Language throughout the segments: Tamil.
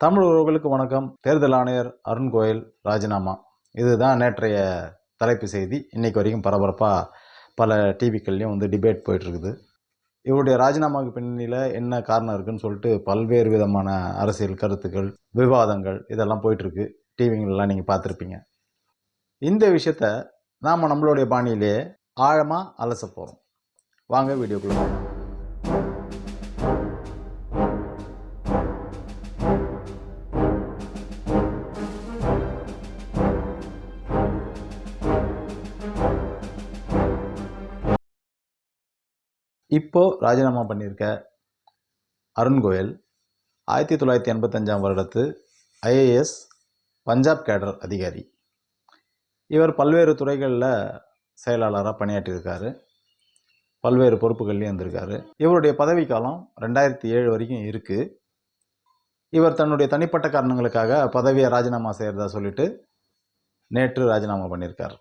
தமிழ் உறவுகளுக்கு வணக்கம். தேர்தல் ஆணையர் அருண் கோயல் ராஜினாமா. இதுதான் நேற்றைய தலைப்பு செய்தி. இன்றைக்கு வரைக்கும் பரபரப்பாக பல டிவிக்கள்லேயும் வந்து டிபேட் போயிட்டுருக்குது. இவருடைய ராஜினாமாவுக்கு பின்னணியில் என்ன காரணம் இருக்குதுன்னு சொல்லிட்டு பல்வேறு விதமான அரசியல் கருத்துக்கள் விவாதங்கள் இதெல்லாம் போயிட்டுருக்கு. டிவிங்களெலாம் நீங்கள் பார்த்துருப்பீங்க. இந்த விஷயத்த நாம் நம்மளுடைய பாணியிலே ஆழமாக அலச போகிறோம் வாங்க வீடியோக்குள்ள இப்போது இப்போ ராஜினாமா பண்ணியிருக்க அருண் கோயல் ஆயிரத்தி தொள்ளாயிரத்தி எண்பத்தஞ்சாம் வருடத்து ஐஏஎஸ் பஞ்சாப் கேடர் அதிகாரி. இவர் பல்வேறு துறைகளில் செயலாளராக பணியாற்றியிருக்காரு. பல்வேறு பொறுப்புகள்லேயும் இருந்திருக்காரு. இவருடைய பதவிக்காலம் ரெண்டாயிரத்தி ஏழு வரைக்கும் இருக்குது இவர் தன்னுடைய தனிப்பட்ட காரணங்களுக்காக பதவியை ராஜினாமா செய்கிறதா சொல்லிட்டு நேற்று ராஜினாமா பண்ணியிருக்கார்.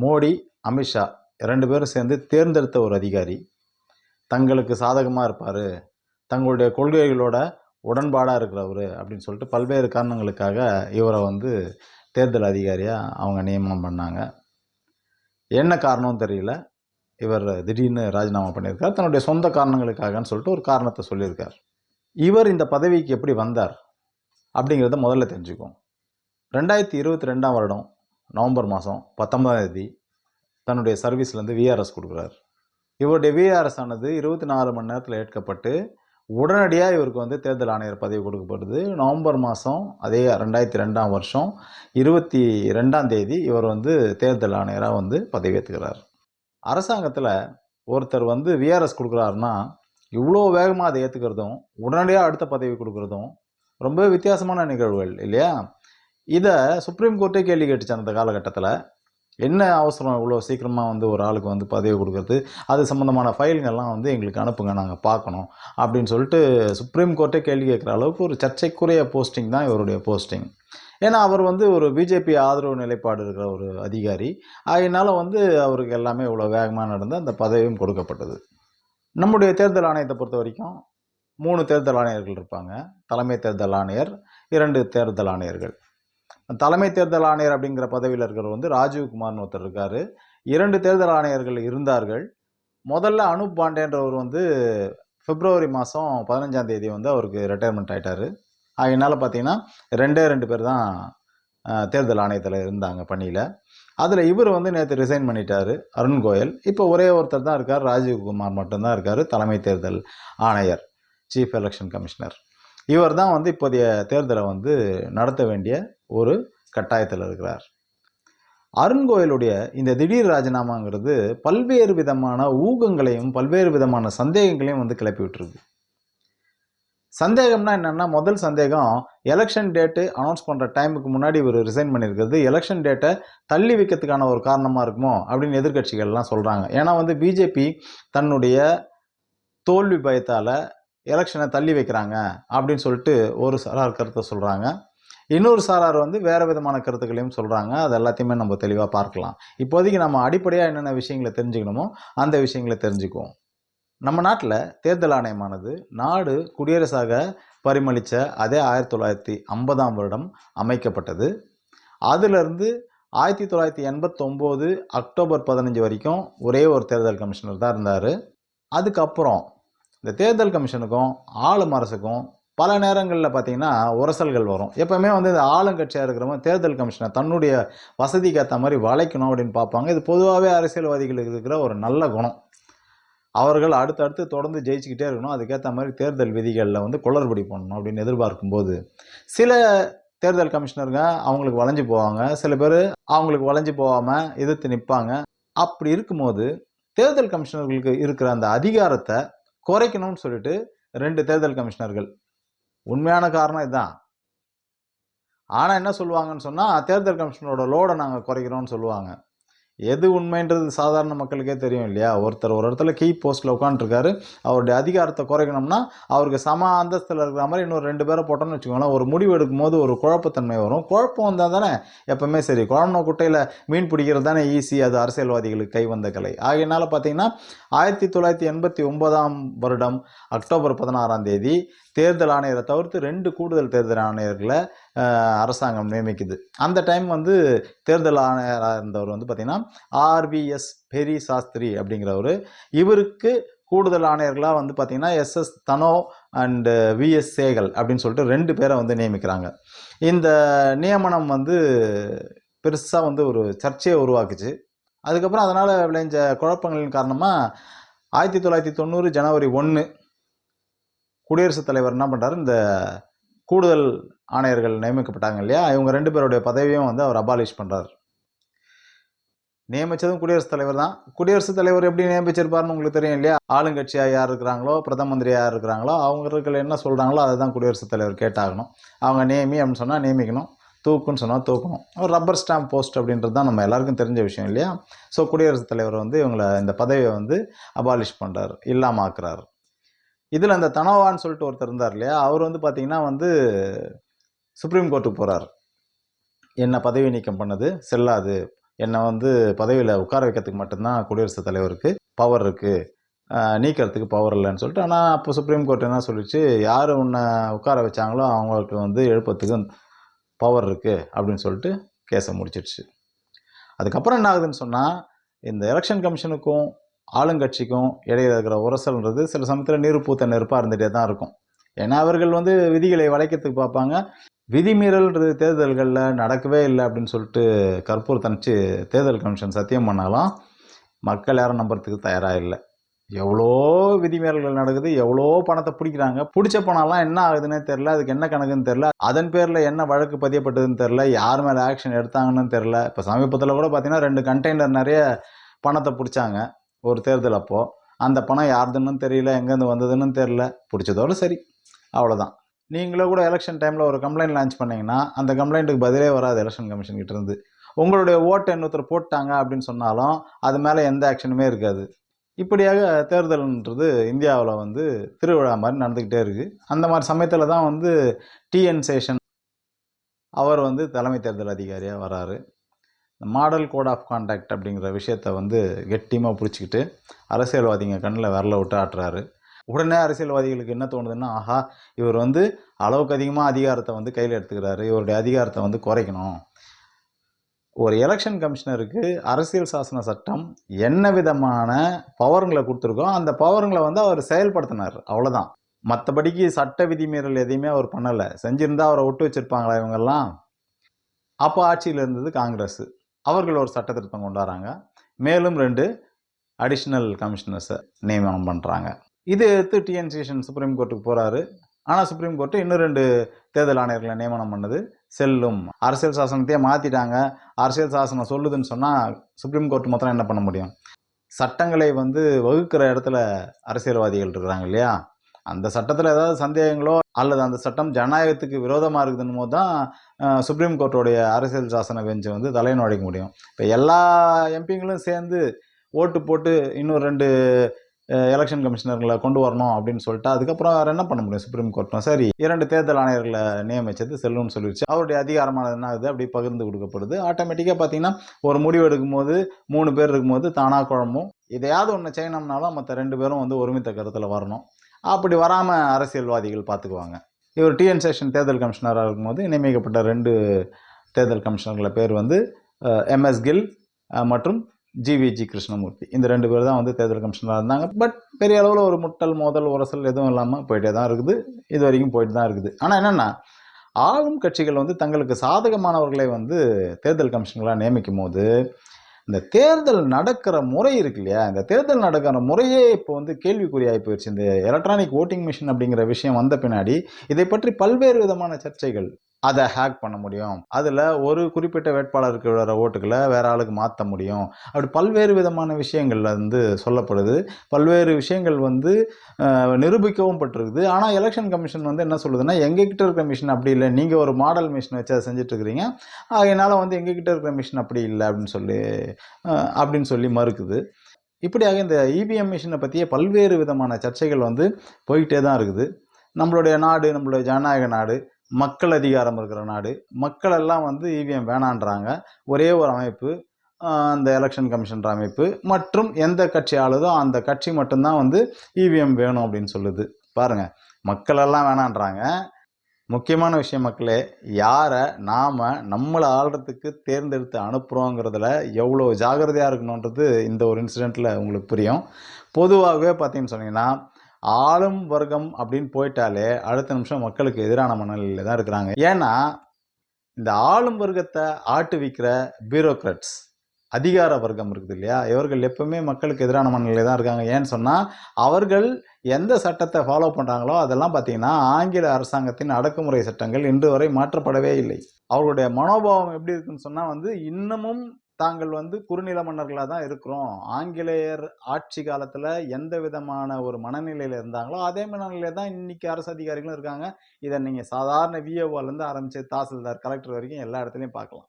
மோடி அமித்ஷா ரெண்டு பேரும் சேர்ந்து தேர்ந்தெடுத்த ஒரு அதிகாரி. தங்களுக்கு சாதகமாக இருப்பார். தங்களுடைய கொள்கைகளோட உடன்பாடாக இருக்கிறவர் அப்படின்னு சொல்லிட்டு பல்வேறு காரணங்களுக்காக இவரை வந்து தேர்தல் அதிகாரியாக அவங்க நியமனம் பண்ணாங்க. என்ன காரணம் தெரியல. இவர் திடீர்னு ராஜினாமா பண்ணியிருக்கார். தன்னுடைய சொந்த காரணங்களுக்காகன்னு சொல்லிட்டு ஒரு காரணத்தை சொல்லியிருக்கார். இவர் இந்த பதவிக்கு எப்படி வந்தார் அப்படிங்கிறத முதல்ல தெரிஞ்சுக்குவோம். ரெண்டாயிரத்தி இருபத்தி ரெண்டாம் வருடம் நவம்பர் மாதம் பத்தொன்பதாம் தேதி தன்னுடைய சர்வீஸ்லேருந்து விஆர்எஸ் கொடுக்குறாரு. இவருடைய விஆர்எஸ் ஆனது இருபத்தி நாலு மணி நேரத்தில் ஏற்கப்பட்டு உடனடியாக இவருக்கு வந்து தேர்தல் ஆணையர் பதவி கொடுக்கப்படுது. நவம்பர் மாதம் அதே ரெண்டாயிரத்தி ரெண்டாம் வருஷம் இருபத்தி ரெண்டாம் தேதி இவர் வந்து தேர்தல் ஆணையராக வந்து பதவியேற்றுக்கிறார் அரசாங்கத்தில் ஒருத்தர் வந்து விஆர்எஸ் கொடுக்குறாருன்னா இவ்வளோ வேகமாக அதை ஏற்றுக்கிறதும் உடனடியாக அடுத்த பதவி கொடுக்குறதும் ரொம்ப வித்தியாசமான நிகழ்வுகள் இல்லையா? இதை சுப்ரீம் கோர்ட்டே கேள்வி கேட்டுச்சு அந்த காலகட்டத்தில். என்ன அவசரம் இவ்வளோ சீக்கிரமாக வந்து ஒரு ஆளுக்கு வந்து பதவி கொடுக்கறது? அது சம்மந்தமான ஃபைலுங்கெல்லாம் வந்து எங்களுக்கு அனுப்புங்க நாங்கள் பார்க்கணும் அப்படின்னு சொல்லிட்டு சுப்ரீம் கோர்ட்டே கேள்வி கேட்குற அளவுக்கு ஒரு சர்ச்சைக்குரிய போஸ்டிங் தான் இவருடைய போஸ்டிங் ஏன்னா அவர் வந்து ஒரு பிஜேபி ஆதரவு நிலைப்பாடு இருக்கிற ஒரு அதிகாரி. அதனால் வந்து அவருக்கு எல்லாமே இவ்வளோ வேகமாக நடந்து அந்த பதவியும் கொடுக்கப்பட்டது. நம்முடைய தேர்தல் ஆணையத்தை பொறுத்த வரைக்கும் மூணு தேர்தல் ஆணையர்கள் இருப்பாங்க. தலைமை தேர்தல் ஆணையர் இரண்டு தேர்தல் ஆணையர்கள். தலைமை தேர்தல் ஆணையர் அப்படிங்கிற பதவியில் இருக்கிறவர் வந்து ராஜீவ்குமார்னு ஒருத்தர் இருக்கார். இரண்டு தேர்தல் ஆணையர்கள் இருந்தார்கள். முதல்ல அனூப் பாண்டேன்றவர் வந்து பிப்ரவரி மாதம் பதினஞ்சாம் தேதி வந்து அவருக்கு ரிட்டையர்மெண்ட் ஆகிட்டார் அதனால் பார்த்தீங்கன்னா ரெண்டே ரெண்டு பேர் தான் தேர்தல் ஆணையத்தில் இருந்தாங்க பணியில். அதில் இவர் வந்து நேற்று ரிசைன் பண்ணிட்டார் அருண் கோயல். இப்போ ஒரே ஒருத்தர் தான் இருக்கார் ராஜீவ்குமார் மட்டும்தான் இருக்கார் தலைமை தேர்தல் ஆணையர் சீஃப் எலெக்ஷன் கமிஷனர் இவர் தான் வந்து இப்போதைய தேர்தலை வந்து நடத்த வேண்டிய ஒரு கட்டாயத்தில் இருக்கிறார். அருண்கோயிலுடைய இந்த திடீர் ராஜினாமாங்கிறது பல்வேறு விதமான ஊகங்களையும் பல்வேறு விதமான சந்தேகங்களையும் வந்து கிளப்பி விட்டுருக்கு. சந்தேகம்னா என்னென்னா முதல் சந்தேகம் எலெக்ஷன் டேட்டு அனௌன்ஸ் பண்ணுற டைமுக்கு முன்னாடி இவர் ரிசைன் பண்ணியிருக்கிறது எலெக்ஷன் டேட்டை தள்ளி வைக்கிறதுக்கான ஒரு காரணமாக இருக்குமோ அப்படின்னு எதிர்க்கட்சிகள்லாம் சொல்கிறாங்க ஏன்னா வந்து பிஜேபி தன்னுடைய தோல்வி பயத்தால் எலெக்ஷனை தள்ளி வைக்கிறாங்க அப்படின்னு சொல்லிட்டு ஒரு சிலர் கருத்தை சொல்கிறாங்க இன்னொரு சாரார் வந்து வேறு விதமான கருத்துக்களையும் சொல்கிறாங்க அது எல்லாத்தையுமே நம்ம தெளிவாக பார்க்கலாம். இப்போதைக்கு நம்ம அடிப்படையாக என்னென்ன விஷயங்களை தெரிஞ்சுக்கணுமோ அந்த விஷயங்களை தெரிஞ்சுக்குவோம். நம்ம நாட்டில் தேர்தல் ஆணையமானது நாடு குடியரசாக பரிமளித்த அதே ஆயிரத்தி தொள்ளாயிரத்தி ஐம்பதாம் வருடம் அமைக்கப்பட்டது. அதிலிருந்து ஆயிரத்தி தொள்ளாயிரத்தி எண்பத்தொம்போது அக்டோபர் பதினஞ்சு வரைக்கும் ஒரே ஒரு தேர்தல் கமிஷனர் தான் இருந்தார். அதுக்கப்புறம் இந்த தேர்தல் கமிஷனுக்கும் ஆளும் அரசுக்கும் பல நேரங்களில் பார்த்தீங்கன்னா உரசல்கள் வரும். எப்போவுமே வந்து இந்த ஆளுங்கட்சியாக இருக்கிறவங்க தேர்தல் கமிஷனை தன்னுடைய வசதிக்கு ஏற்ற மாதிரி வளைக்கணும் அப்படின்னு பார்ப்பாங்க. இது பொதுவாகவே அரசியல்வாதிகளுக்கு இருக்கிற ஒரு நல்ல குணம். அவர்கள் அடுத்தடுத்து தொடர்ந்து ஜெயிச்சுக்கிட்டே இருக்கணும். அதுக்கேற்ற மாதிரி தேர்தல் விதிகளில் வந்து குளறுபடி பண்ணணும் அப்படின்னு எதிர்பார்க்கும்போது சில தேர்தல் கமிஷனருங்க அவங்களுக்கு வளைஞ்சு போவாங்க. சில பேர் அவங்களுக்கு வளைஞ்சு போகாமல் எதிர்த்து நிற்பாங்க அப்படி இருக்கும்போது தேர்தல் கமிஷனர்களுக்கு இருக்கிற அந்த அதிகாரத்தை குறைக்கணும்னு சொல்லிட்டு ரெண்டு தேர்தல் கமிஷனர்கள் உண்மையான காரணம் இதுதான். ஆனால் என்ன சொல்லுவாங்கன்னு சொன்னால் தேர்தல் கமிஷனோட லோடை நாங்கள் குறைக்கிறோம்னு சொல்லுவாங்க. எது உண்மைன்றது சாதாரண மக்களுக்கே தெரியும் இல்லையா? ஒருத்தர் ஒரு இடத்துல கீ போஸ்ட்டில் உட்காந்துருக்காரு அவருடைய அதிகாரத்தை குறைக்கணும்னா அவருக்கு சம அந்தஸ்தில் இருக்கிற மாதிரி இன்னொரு ரெண்டு பேரை போட்டோம்னு வச்சுக்கோங்களேன் ஒரு முடிவு எடுக்கும் போது ஒரு குழப்பத்தன்மை வரும். குழப்பம் வந்தால் தானே எப்பவுமே சரி. குழம்புன குட்டையில் மீன் பிடிக்கிறது தானே ஈஸி அது அரசியல்வாதிகளுக்கு கை வந்த கலை. ஆகையினால பார்த்தீங்கன்னா ஆயிரத்தி தொள்ளாயிரத்தி எண்பத்தி ஒன்பதாம் வருடம் அக்டோபர் பதினாறாம் தேதி தேர்தல் ஆணையரை தவிர்த்து ரெண்டு கூடுதல் தேர்தல் ஆணையர்களை அரசாங்கம் நியமிக்குது. அந்த டைம் வந்து தேர்தல் ஆணையராக இருந்தவர் வந்து பார்த்திங்கன்னா ஆர்விஎஸ் பெரி சாஸ்திரி அப்படிங்கிறவர். இவருக்கு கூடுதல் ஆணையர்களாக வந்து பார்த்திங்கன்னா S S Dhanoa and V S Sehgal அப்படின்னு சொல்லிட்டு ரெண்டு பேரை வந்து நியமிக்கிறாங்க. இந்த நியமனம் வந்து பெருசாக வந்து ஒரு சர்ச்சையை உருவாக்குச்சு. அதுக்கப்புறம் அதனால் விளைஞ்ச குழப்பங்களின் காரணமாக ஆயிரத்தி தொள்ளாயிரத்தி தொண்ணூறு ஜனவரி ஒன்று குடியரசுத் தலைவர் என்ன பண்ணுறாரு இந்த கூடுதல் ஆணையர்கள் நியமிக்கப்பட்டாங்க இல்லையா? இவங்க ரெண்டு பேருடைய பதவியும் வந்து அவர் அபாலிஷ் பண்ணுறாரு நியமித்ததும் குடியரசுத் தலைவர் தான். குடியரசுத் தலைவர் எப்படி நியமிச்சிருப்பாருன்னு உங்களுக்கு தெரியும் இல்லையா? ஆளுங்கட்சியாக யார் இருக்கிறாங்களோ பிரதம மந்திரி யார் இருக்கிறாங்களோ அவங்களுக்கு என்ன சொல்கிறாங்களோ அதை தான் குடியரசுத் தலைவர் கேட்டாகணும். அவங்க நியமி அப்படின்னு சொன்னால் நியமிக்கணும் தூக்குன்னு சொன்னால் தூக்கணும். ஒரு ரப்பர் ஸ்டாம்ப் போஸ்ட் அப்படின்றது தான் நம்ம எல்லாருக்கும் தெரிஞ்ச விஷயம் இல்லையா? ஸோ குடியரசுத் தலைவர் வந்து இவங்களை இந்த பதவியை வந்து அபாலிஷ் பண்ணுறாரு இல்லாமாக்குறாரு இதில் அந்த தனோவான்னு சொல்லிட்டு ஒருத்தர் இருந்தார் இல்லையா? அவர் வந்து பார்த்திங்கன்னா வந்து சுப்ரீம் கோர்ட்டுக்கு போகிறார் என்ன பதவி நீக்கம் பண்ணது? செல்லாது. என்னை வந்து பதவியில் உட்கார வைக்கிறதுக்கு மட்டும்தான் குடியரசுத் தலைவருக்கு பவர் இருக்குது நீக்கிறதுக்கு பவர் இல்லைன்னு சொல்லிட்டு. ஆனால் அப்போ சுப்ரீம் கோர்ட் என்ன சொல்லிச்சு? யார் உன்னை உட்கார வச்சாங்களோ அவங்களுக்கு வந்து எழுப்பத்துக்கு பவர் இருக்குது அப்படின்னு சொல்லிட்டு கேஸை முடிச்சிடுச்சு. அதுக்கப்புறம் என்ன ஆகுதுன்னு சொன்னால் இந்த எலெக்ஷன் கமிஷனுக்கும் ஆளுங்கட்சிக்கும் இடையில இருக்கிற உரசல்ன்றது சில சமயத்தில் நீர் நெருப்பாக இருந்துகிட்டே தான் இருக்கும். ஏன்னா அவர்கள் வந்து விதிகளை வளைக்கிறதுக்கு பார்ப்பாங்க. விதிமீறல்ன்றது தேர்தல்களில் நடக்கவே இல்லை அப்படின்னு சொல்லிட்டு கற்பூரத்தணிச்சு தேர்தல் கமிஷன் சத்தியம் பண்ணாலும் மக்கள் யாரும் நம்புறதுக்கு தயாராக இல்லை. எவ்வளோ விதிமீறல்கள் நடக்குது எவ்வளோ பணத்தை பிடிக்கிறாங்க பிடிச்ச பணம்லாம் என்ன ஆகுதுன்னே தெரில அதுக்கு என்ன கணக்குன்னு தெரில அதன் பேரில் என்ன வழக்கு பதியப்பட்டதுன்னு தெரில யார் மேலே ஆக்ஷன் எடுத்தாங்கன்னு தெரில இப்போ சமீபத்தில் கூட பார்த்திங்கன்னா ரெண்டு கண்டெய்னர் நிறைய பணத்தை பிடிச்சாங்க. ஒரு தேர்தல் அப்போது அந்த பணம் யாருதுன்னு தெரியல எங்கேருந்து வந்ததுன்னு தெரில பிடிச்சதோடு சரி. அவ்வளோதான் நீங்களே கூட எலெக்ஷன் டைமில் ஒரு கம்ப்ளைண்ட் லான்ச் பண்ணிங்கன்னா அந்த கம்ப்ளைண்ட்டுக்கு பதிலே வராது எலெக்ஷன் கமிஷன் இருந்து. உங்களுடைய ஓட்டு இன்னொருத்தர் போட்டாங்க அப்படின்னு சொன்னாலும் அது மேலே எந்த ஆக்ஷனுமே இருக்காது. இப்படியாக தேர்தல்ன்றது இந்தியாவில் வந்து திருவிழா மாதிரி நடந்துக்கிட்டே இருக்குது அந்த மாதிரி சமயத்தில் தான் வந்து டிஎன் சேஷன் அவர் வந்து தலைமை தேர்தல் அதிகாரியாக வராரு. மாடல் கோட் ஆஃப் கான்டாக்ட் அப்படிங்கிற விஷயத்த வந்து கெட்டியமாக பிடிச்சிக்கிட்டு அரசியல்வாதிங்க கண்ணில் விரல விட்டு ஆட்டுறாரு. உடனே அரசியல்வாதிகளுக்கு என்ன தோணுதுன்னா ஆஹா இவர் வந்து அளவுக்கு அதிகமாக அதிகாரத்தை வந்து கையில் எடுத்துக்கிறாரு. இவருடைய அதிகாரத்தை வந்து குறைக்கணும். ஒரு எலெக்ஷன் கமிஷனருக்கு அரசியல் சாசன சட்டம் என்ன விதமான பவருங்களை கொடுத்துருக்கோ அந்த பவருங்களை வந்து அவர் செயல்படுத்தினார். அவ்வளோதான் மற்றபடிக்கு சட்ட விதிமீறல் எதையுமே அவர் பண்ணலை. செஞ்சுருந்தா அவரை விட்டு வச்சுருப்பாங்களா இவங்கெல்லாம்? அப்போ ஆட்சியில் இருந்தது காங்கிரஸ். அவர்கள் ஒரு சட்ட திருத்தம் கொண்டு வராங்க மேலும் ரெண்டு அடிஷ்னல் கமிஷனர்ஸை நியமனம் பண்ணுறாங்க இதை எடுத்து டிஎன்சிஷன் சுப்ரீம் கோர்ட்டுக்கு போகிறாரு ஆனால் சுப்ரீம் கோர்ட்டு இன்னும் ரெண்டு தேர்தல் ஆணையர்களை நியமனம் பண்ணது. செல்லும் அரசியல் சாசனத்தையே மாற்றிட்டாங்க அரசியல் சாசனம் சொல்லுதுன்னு சொன்னால் சுப்ரீம் கோர்ட் மொத்தம் என்ன பண்ண முடியும்? சட்டங்களை வந்து வகுக்கிற இடத்துல அரசியல்வாதிகள் இருக்கிறாங்க இல்லையா? அந்த சட்டத்தில் ஏதாவது சந்தேகங்களோ அல்லது அந்த சட்டம் ஜனநாயகத்துக்கு விரோதமாக இருக்குதுன்னு போது தான் சுப்ரீம் கோர்ட்டோடைய அரசியல் சாசன பெஞ்சை வந்து தலை நுழைக்க முடியும். இப்போ எல்லா எம்பிங்களும் சேர்ந்து ஓட்டு போட்டு இன்னும் ரெண்டு எலெக்ஷன் கமிஷனர்களை கொண்டு வரணும் அப்படின்னு சொல்லிட்டு அதுக்கப்புறம் வேறு என்ன பண்ண முடியும் சுப்ரீம் கோர்ட்டும் சரி இரண்டு தேர்தல் ஆணையர்களை நியமிச்சது செல்லும்னு சொல்லிடுச்சு அவருடைய அதிகாரமானது என்ன ஆகுது? அப்படி பகிர்ந்து கொடுக்கப்படுது. ஆட்டோமேட்டிக்காக பார்த்தீங்கன்னா ஒரு முடிவு எடுக்கும்போது மூணு பேர் இருக்கும்போது தானாக குழம்பும். இதையாவது ஒன்று செய்யணும்னாலும் மற்ற ரெண்டு பேரும் வந்து ஒருமித்த கருத்தில் வரணும். அப்படி வராமல் அரசியல்வாதிகள் பார்த்துக்குவாங்க இவர் டிஎன் சேஷன் தேர்தல் கமிஷனராக இருக்கும்போது நியமிக்கப்பட்ட ரெண்டு தேர்தல் கமிஷனர்களை பேர் வந்து எம்எஸ் கில் மற்றும் ஜிவிஜி கிருஷ்ணமூர்த்தி. இந்த ரெண்டு பேர் தான் வந்து தேர்தல் கமிஷனராக இருந்தாங்க. பட் பெரிய அளவில் ஒரு முட்டல் மோதல் உரசல் எதுவும் இல்லாமல் போயிட்டே தான் இருக்குது. இது வரைக்கும் போயிட்டு தான் இருக்குது. ஆனால் என்னென்னா ஆளும் கட்சிகள் வந்து தங்களுக்கு சாதகமானவர்களை வந்து தேர்தல் கமிஷன்களாக நியமிக்கும் போது இந்த தேர்தல் நடக்கிற முறை இருக்கு இல்லையா? இந்த தேர்தல் நடக்கிற முறையே இப்போ வந்து கேள்விக்குறியாகி போயிடுச்சு இந்த எலக்ட்ரானிக் ஓட்டிங் மிஷின் அப்படிங்கிற விஷயம் வந்த பின்னாடி இதை பற்றி பல்வேறு விதமான சர்ச்சைகள் அதை ஹேக் பண்ண முடியும். அதில் ஒரு குறிப்பிட்ட வேட்பாளருக்கு விழுற ஓட்டுகளை வேற ஆளுக்கு மாற்ற முடியும். அப்படி பல்வேறு விதமான விஷயங்கள்ல வந்து சொல்லப்படுது. பல்வேறு விஷயங்கள் வந்து நிரூபிக்கவும் பட்டிருக்குது. ஆனால் எலெக்ஷன் கமிஷன் வந்து என்ன சொல்லுதுன்னா எங்ககிட்ட இருக்கிற மிஷின் அப்படி இல்லை. நீங்கள் ஒரு மாடல் மிஷின் வச்சு அதை செஞ்சிட்ருக்கிறீங்க இருக்கிறீங்க. வந்து எங்ககிட்ட இருக்கிற மிஷின் அப்படி இல்லை அப்படின்னு சொல்லி அப்படின்னு சொல்லி மறுக்குது. இப்படியாக இந்த இபிஎம் மிஷினை பற்றிய பல்வேறு விதமான சர்ச்சைகள் வந்து போயிட்டே தான் இருக்குது. நம்மளுடைய நாடு நம்மளுடைய ஜனநாயக நாடு மக்கள் அதிகாரம் இருக்கிற நாடு. மக்கள் எல்லாம் வந்து இவிஎம் வேணான்றாங்க. ஒரே ஒரு அமைப்பு அந்த எலெக்ஷன் கமிஷன் அமைப்பு. மற்றும் எந்த கட்சி ஆளுதோ அந்த கட்சி மட்டும்தான் வந்து இவிஎம் வேணும் அப்படின்னு சொல்லுது. பாருங்க மக்கள் எல்லாம் வேணான்றாங்க. முக்கியமான விஷயம் மக்களே யாரை நாம் நம்மளை ஆள்றதுக்கு தேர்ந்தெடுத்து அனுப்புகிறோங்கிறதுல எவ்வளோ ஜாகிரதையாக இருக்கணுன்றது இந்த ஒரு இன்சிடெண்ட்டில் உங்களுக்கு புரியும். பொதுவாகவே பார்த்தீங்கன்னு சொன்னீங்கன்னா ஆளும் வர்க்கம் அப்படின்னு போயிட்டாலே அடுத்த நிமிஷம் மக்களுக்கு எதிரான மனநிலையில் தான் இருக்கிறாங்க. ஏன்னா இந்த ஆளும் வர்க்கத்தை ஆட்டுவிக்கிற பியூரோக்ரட்ஸ் அதிகார வர்க்கம் இருக்குது இல்லையா? இவர்கள் எப்பவுமே மக்களுக்கு எதிரான மனநிலை தான் இருக்காங்க. ஏன்னு சொன்னால் அவர்கள் எந்த சட்டத்தை ஃபாலோ பண்ணுறாங்களோ அதெல்லாம் பார்த்தீங்கன்னா ஆங்கில அரசாங்கத்தின் அடக்குமுறை சட்டங்கள் இன்று வரை மாற்றப்படவே இல்லை. அவர்களுடைய மனோபாவம் எப்படி இருக்குன்னு சொன்னால் வந்து இன்னமும் தாங்கள் வந்து குறுநில மன்னர்களாக தான் இருக்கிறோம். ஆங்கிலேயர் ஆட்சி காலத்தில் எந்த விதமான ஒரு மனநிலையில் இருந்தாங்களோ அதே மனநிலையில் தான் இன்னைக்கு அரசு அதிகாரிகளும் இருக்காங்க. இதை நீங்கள் சாதாரண விஏஓலேருந்து ஆரம்பித்து தாசில்தார் கலெக்டர் வரைக்கும் எல்லா இடத்துலையும் பார்க்கலாம்.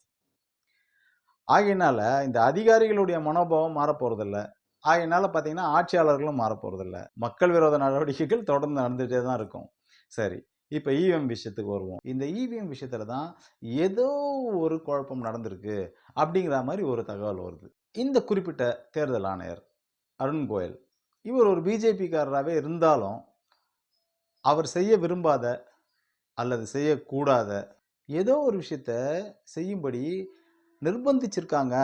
ஆகையினால இந்த அதிகாரிகளுடைய மனோபாவம் மாறப்போகிறதில்ல ஆகையினால பார்த்தீங்கன்னா ஆட்சியாளர்களும் மாறப்போகிறதில்ல மக்கள் விரோத நடவடிக்கைகள் தொடர்ந்து நடந்துகிட்டே தான் இருக்கும். சரி. இப்போ இவிஎம் விஷயத்துக்கு வருவோம். இந்த இவிஎம் விஷயத்துல தான் ஏதோ ஒரு குழப்பம் நடந்திருக்கு அப்படிங்கிற மாதிரி ஒரு தகவல் வருது. இந்த குறிப்பிட்ட தேர்தல் ஆணையர் அருண் கோயல் இவர் ஒரு பிஜேபிக்காரராகவே இருந்தாலும் அவர் செய்ய விரும்பாத அல்லது செய்யக்கூடாத ஏதோ ஒரு விஷயத்த செய்யும்படி நிர்பந்திச்சிருக்காங்க.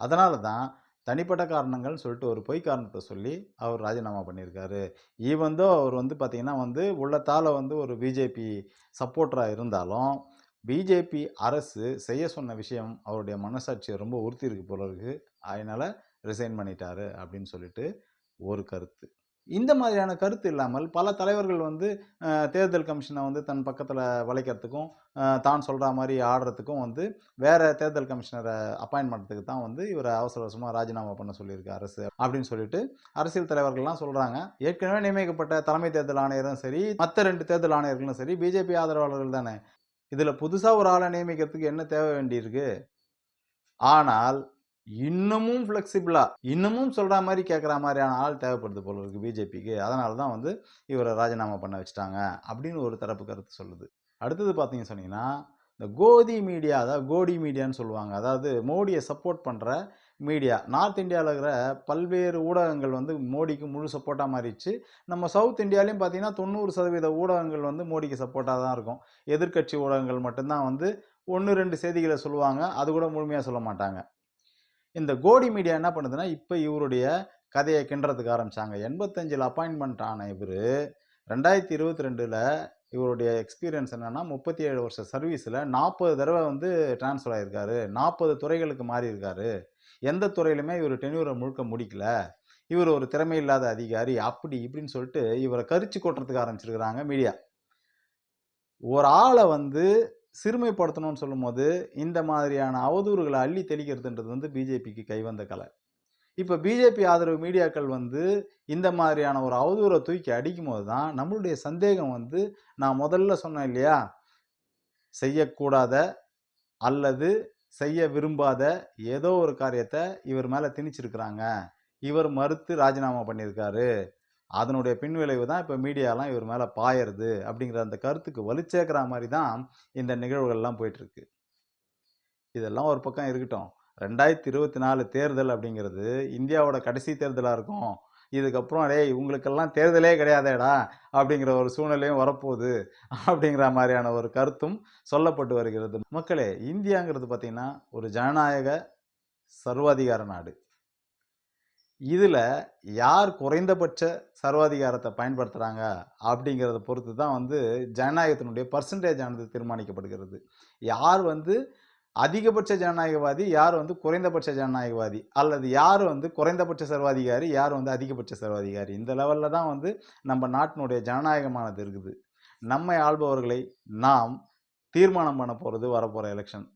அதனால தான் தனிப்பட்ட காரணங்கள்னு சொல்லிட்டு ஒரு பொய் காரணத்தை சொல்லி அவர் ராஜினாமா பண்ணியிருக்காரு. ஈவந்தோ அவர் வந்து பார்த்திங்கன்னா வந்து உள்ளத்தால் வந்து ஒரு பிஜேபி சப்போர்ட்டராக இருந்தாலும் பிஜேபி அரசு செய்ய சொன்ன விஷயம் அவருடைய மனசாட்சியை ரொம்ப உறுத்தி இருக்கு போல இருக்குது அதனால் ரிசைன் பண்ணிட்டாரு அப்படின்னு சொல்லிட்டு ஒரு கருத்து. இந்த மாதிரியான கருத்து இல்லாமல் பல தலைவர்கள் வந்து தேர்தல் கமிஷனை வந்து தன் பக்கத்தில் வளைக்கிறதுக்கும் தான் சொல்கிற மாதிரி ஆடுறதுக்கும் வந்து வேறு தேர்தல் கமிஷனரை அப்பாயின்ட் பண்ணுறதுக்கு தான் வந்து இவரை அவசர அவசரமாக ராஜினாமா பண்ண சொல்லியிருக்கு அரசு அப்படின்னு சொல்லிட்டு அரசியல் தலைவர்கள்லாம் சொல்கிறாங்க ஏற்கனவே நியமிக்கப்பட்ட தலைமை தேர்தல் ஆணையரும் சரி மற்ற ரெண்டு தேர்தல் ஆணையர்களும் சரி பிஜேபி ஆதரவாளர்கள் தானே. இதில் புதுசாக ஒரு ஆளை நியமிக்கிறதுக்கு என்ன தேவை வேண்டியிருக்கு? ஆனால் இன்னமும் ஃப்ளெக்சிபிளாக இன்னமும் சொல்கிற மாதிரி கேட்குற மாதிரியான ஆள் தேவைப்படுது போல இருக்குது பிஜேபிக்கு அதனால தான் வந்து இவரை ராஜினாமா பண்ண வச்சுட்டாங்க அப்படின்னு ஒரு தரப்பு கருத்து சொல்லுது. அடுத்தது பார்த்தீங்க சொன்னீங்கன்னா இந்த கோதி மீடியா அதாவது கோடி மீடியான்னு சொல்லுவாங்க. அதாவது மோடியை சப்போர்ட் பண்ணுற மீடியா. நார்த் இந்தியாவில் இருக்கிற பல்வேறு ஊடகங்கள் வந்து மோடிக்கு முழு சப்போர்ட்டாக மாறிடுச்சு. நம்ம சவுத் இந்தியாலையும் பார்த்தீங்கன்னா தொண்ணூறு சதவீத ஊடகங்கள் வந்து மோடிக்கு சப்போர்ட்டாக தான் இருக்கும். எதிர்க்கட்சி ஊடகங்கள் மட்டும்தான் வந்து ஒன்று ரெண்டு செய்திகளை சொல்லுவாங்க. அது கூட முழுமையாக சொல்ல மாட்டாங்க. இந்த கோடி மீடியா என்ன பண்ணுதுன்னா இப்போ இவருடைய கதையை கிண்டுறதுக்கு ஆரம்பிச்சாங்க. எண்பத்தஞ்சில் அப்பாயின்மெண்ட் ஆன இவர் ரெண்டாயிரத்தி இருபத்தி ரெண்டில் இவருடைய எக்ஸ்பீரியன்ஸ் என்னென்னா முப்பத்தி ஏழு வருஷ சர்வீஸில் நாற்பது தடவை வந்து டிரான்ஸ்ஃபர் ஆகியிருக்காரு நாற்பது துறைகளுக்கு மாறியிருக்காரு. எந்த துறையிலுமே இவர் டென்யூரை முழுக்க முடிக்கல. இவர் ஒரு திறமை இல்லாத அதிகாரி அப்படி இப்படின்னு சொல்லிட்டு இவரை கரிச்சு கொட்டுறதுக்கு ஆரம்பிச்சிருக்கிறாங்க மீடியா. ஒரு ஆளை வந்து சிறுமைப்படுத்தணும்னு சொல்லும்போது இந்த மாதிரியான அவதூறுகளை அள்ளி தெளிக்கிறதுன்றது வந்து பிஜேபிக்கு கைவந்த கலை. இப்போ பிஜேபி ஆதரவு மீடியாக்கள் வந்து இந்த மாதிரியான ஒரு அவதூறை தூக்கி அடிக்கும்போது தான் நம்மளுடைய சந்தேகம் வந்து நான் முதல்ல சொன்னேன் இல்லையா? செய்யக்கூடாத அல்லது செய்ய விரும்பாத ஏதோ ஒரு காரியத்தை இவர் மேலே திணிச்சிருக்கிறாங்க. இவர் மறுத்து ராஜினாமா பண்ணியிருக்காரு. அதனுடைய பின்விளைவு தான் இப்போ மீடியாலாம் இவர் மேலே பாயறது அப்படிங்கிற அந்த கருத்துக்கு வலிச்சேர்க்கிற மாதிரி தான் இந்த நிகழ்வுகள்லாம் போயிட்டுருக்கு. இதெல்லாம் ஒரு பக்கம் இருக்கட்டும். ரெண்டாயிரத்தி இருபத்தி நாலு தேர்தல் அப்படிங்கிறது இந்தியாவோட கடைசி தேர்தலாக இருக்கும். இதுக்கப்புறம் டேய் இவங்களுக்கெல்லாம் தேர்தலே கிடையாதேடா அப்படிங்கிற ஒரு சூழ்நிலையும் வரப்போகுது அப்படிங்கிற மாதிரியான ஒரு கருத்தும் சொல்லப்பட்டு வருகிறது. மக்களே இந்தியாங்கிறது பார்த்திங்கன்னா ஒரு ஜனநாயக சர்வாதிகார நாடு. இதில் யார் குறைந்தபட்ச சர்வாதிகாரத்தை பயன்படுத்துகிறாங்க அப்படிங்கிறத பொறுத்து தான் வந்து ஜனநாயகத்தினுடைய பர்சன்டேஜ் ஆனது தீர்மானிக்கப்படுகிறது. யார் வந்து அதிகபட்ச ஜனநாயகவாதி யார் வந்து குறைந்தபட்ச ஜனநாயகவாதி அல்லது யார் வந்து குறைந்தபட்ச சர்வாதிகாரி யார் வந்து அதிகபட்ச சர்வாதிகாரி? இந்த லெவலில் தான் வந்து நம்ம நாட்டினுடைய ஜனநாயகமானது இருக்குது. நம்மை ஆள்பவர்களை நாம் தீர்மானம் பண்ண போகிறது வரப்போகிற எலெக்ஷன்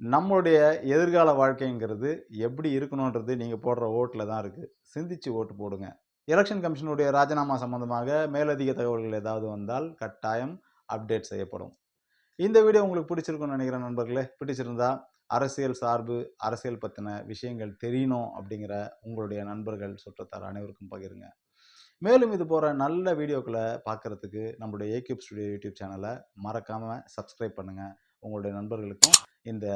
நம்மளுடைய எதிர்கால வாழ்க்கைங்கிறது எப்படி இருக்கணுன்றது நீங்கள் போடுற ஓட்டில் தான் இருக்குது சிந்திச்சு ஓட்டு போடுங்க. எலெக்ஷன் கமிஷனுடைய ராஜினாமா சம்பந்தமாக மேலதிக தகவல்கள் ஏதாவது வந்தால் கட்டாயம் அப்டேட் செய்யப்படும். இந்த வீடியோ உங்களுக்கு பிடிச்சிருக்குன்னு நினைக்கிறேன் நண்பர்களே. பிடிச்சிருந்தா அரசியல் சார்பு அரசியல் பற்றின விஷயங்கள் தெரியணும் அப்படிங்கிற உங்களுடைய நண்பர்கள் சுற்றத்தார் அனைவருக்கும் பகிருங்க. மேலும் இது போகிற நல்ல வீடியோக்களை பார்க்குறதுக்கு நம்மளுடைய ஏகியூப் ஸ்டுடியோ யூடியூப் சேனலை மறக்காமல் சப்ஸ்கிரைப் பண்ணுங்கள் உங்களுடைய நண்பர்களுக்கும் இந்த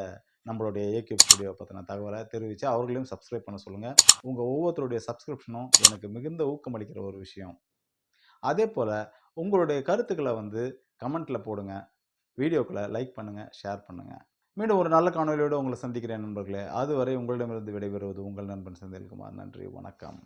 நம்மளுடைய ஏகே ஸ்டுடியோ பற்றின தகவலை தெரிவித்து அவர்களையும் சப்ஸ்கிரைப் பண்ண சொல்லுங்கள் உங்கள் ஒவ்வொருத்தருடைய சப்ஸ்கிரிப்ஷனும் எனக்கு மிகுந்த ஊக்கமளிக்கிற ஒரு விஷயம். அதே போல் உங்களுடைய கருத்துக்களை வந்து கமெண்ட்டில் போடுங்க. வீடியோக்களை லைக் பண்ணுங்கள் ஷேர் பண்ணுங்கள் மீண்டும் ஒரு நல்ல காணொலியோடு உங்களை சந்திக்கிறேன் நண்பர்களே. அதுவரை உங்களிடமிருந்து விடைபெறுவது உங்கள் நண்பன் செந்தில்குமார். நன்றி வணக்கம்.